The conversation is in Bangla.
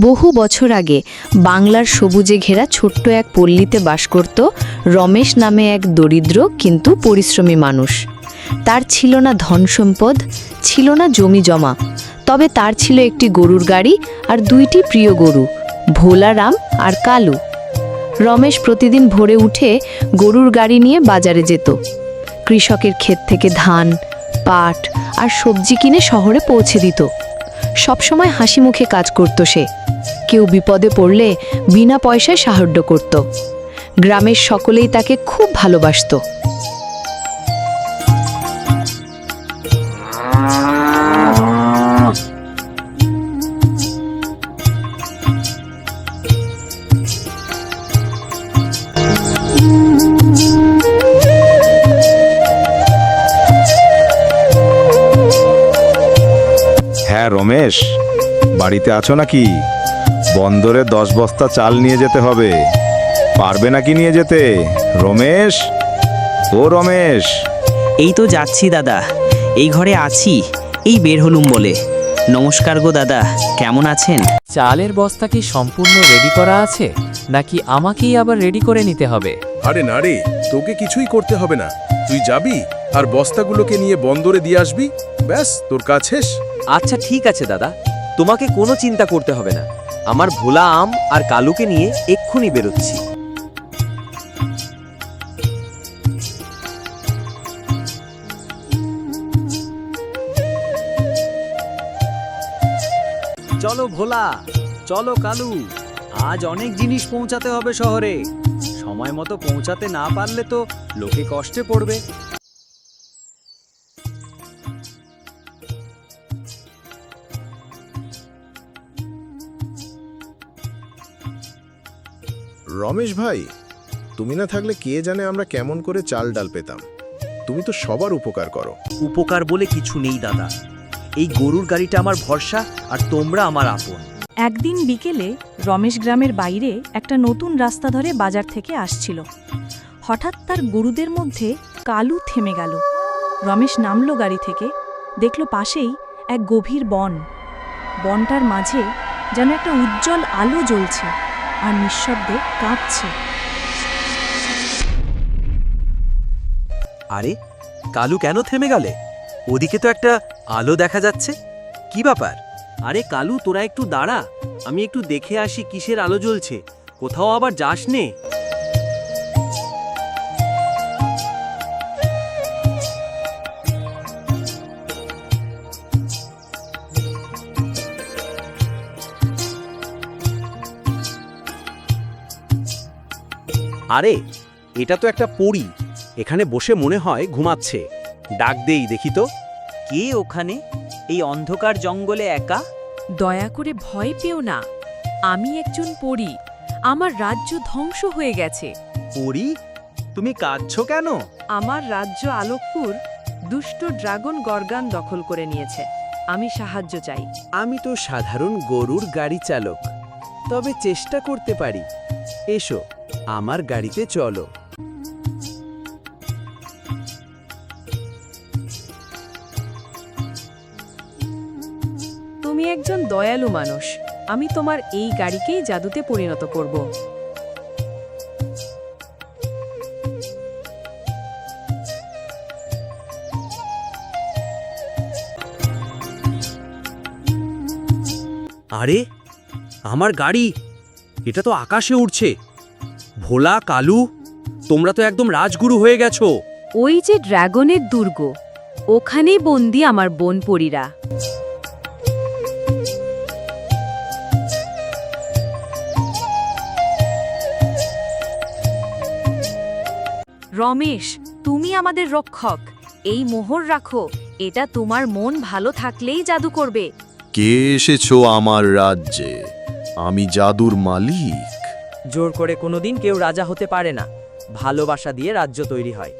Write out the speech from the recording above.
বহু বছর আগে বাংলার সবুজে ঘেরা ছোট্ট এক পল্লীতে বাস করত রমেশ নামে এক দরিদ্র কিন্তু পরিশ্রমী মানুষ। তার ছিল না ধন সম্পদ, ছিল না জমি জমা, তবে তার ছিল একটি গরুর গাড়ি আর দুইটি প্রিয় গরু ভোলারাম আর কালু। রমেশ প্রতিদিন ভোরে উঠে গরুর গাড়ি নিয়ে বাজারে যেত। কৃষকের ক্ষেত থেকে ধান, পাট আর সবজি কিনে শহরে পৌঁছে দিত। সবসময় হাসি মুখে কাজ করত সে। কেউ বিপদে পড়লে বিনা পয়সায় সাহায্য করত। গ্রামের সকলেই তাকে খুব ভালোবাসতো। রমেশ বাড়িতে আছো নাকি? বন্দরে দশ বস্তা চাল নিয়ে যেতে হবে। পারবে নাকি নিয়ে যেতে? রমেশ? ও রমেশ। এই তো যাচ্ছি দাদা। এই ঘরে আছি। এই বের হলুম বলে। নমস্কার গো দাদা। কেমন আছেন? চালের বস্তা কি সম্পূর্ণ রেডি করা আছে? নাকি আমাকেই আবার রেডি করে নিতে হবে? আরে না রে তোকে কিছুই করতে হবে না। তুই যাবি আর বস্তাগুলোকে নিয়ে বন্দরে দিয়ে আসবি? ব্যাস তোর কাজ শেষ। আচ্ছা ঠিক আছে, দাদা। তোমাকে কোনো চিন্তা করতে হবে না। আমার ভোলা আম আর কালুকে নিয়ে এক্ষুনি বেরোচ্ছি। চলো ভোলা, চলো কালু। আজ অনেক জিনিস পৌঁছাতে হবে শহরে। সময় মতো পৌঁছাতে না পারলে তো লোকে কষ্টে পড়বে। রমেশ ভাই তুমি না থাকলে কে জানে আমরা কেমন করে চাল ডাল পেতাম। তুমি তো সবার উপকার করো। উপকার বলে কিছু নেই দাদা। এই গরুর গাড়িটা আমার ভরসা আর তোমরা আমার আপন। একদিন বিকেলে রমেশ গ্রামের বাইরে একটা নতুন রাস্তা ধরে বাজার থেকে আসছিল। হঠাৎ তার গরুদের মধ্যে কালু থেমে গেল। রমেশ নামল গাড়ি থেকে দেখল পাশেই এক গভীর বন। বনটার মাঝে যেন একটা উজ্জ্বল আলো জ্বলছে। আর নিঃশব্দে কাঁপছে। আরে কালু কেন থেমে গেলে? ওদিকে তো একটা আলো দেখা যাচ্ছে। কি ব্যাপার? আরে কালু তোরা একটু দাঁড়া। আমি একটু দেখে আসি কিসের আলো জ্বলছে। কোথাও আবার যাস নে আরে এটা তো একটা পরী। এখানে বসে মনে হয় ঘুমাচ্ছে। ডাক দেই দেখি তো। কে ওখানে? এই অন্ধকার জঙ্গলে একা? দয়া করে ভয় পেও না। আমি একজন পড়ি আমার রাজ্য ধ্বংস হয়ে গেছে। পরী? তুমি কাঁদছো কেন? আমার রাজ্য আলোকপুর দুষ্ট ড্রাগন গরগান দখল করে নিয়েছে। আমি সাহায্য চাই। আমি তো সাধারণ গরুর গাড়ি চালক। তবে চেষ্টা করতে পারি। এসো। আমার গাড়িতে চলো। তুমি একজন দয়ালু মানুষ। আমি তোমার এই গাড়িকেই জাদুতে পরিণত করব। আরে আমার গাড়ি! এটা তো আকাশে উড়ছে। ভোলা কালু তোমরা তো একদম রাজগুরু হয়ে গেছো। ওই যে ড্রাগনের দুর্গ ওখানেই বন্দি আমার বোন পরীরা। রমেশ তুমি আমাদের রক্ষক। এই মোহর রাখো এটা তোমার মন ভালো থাকলেই জাদু করবে। কে এসেছ আমার রাজ্যে? আমি জাদুর মালিক। জোর করে কোনোদিন কেউ রাজা হতে পারে না। ভালোবাসা দিয়ে রাজ্য তৈরি হয়।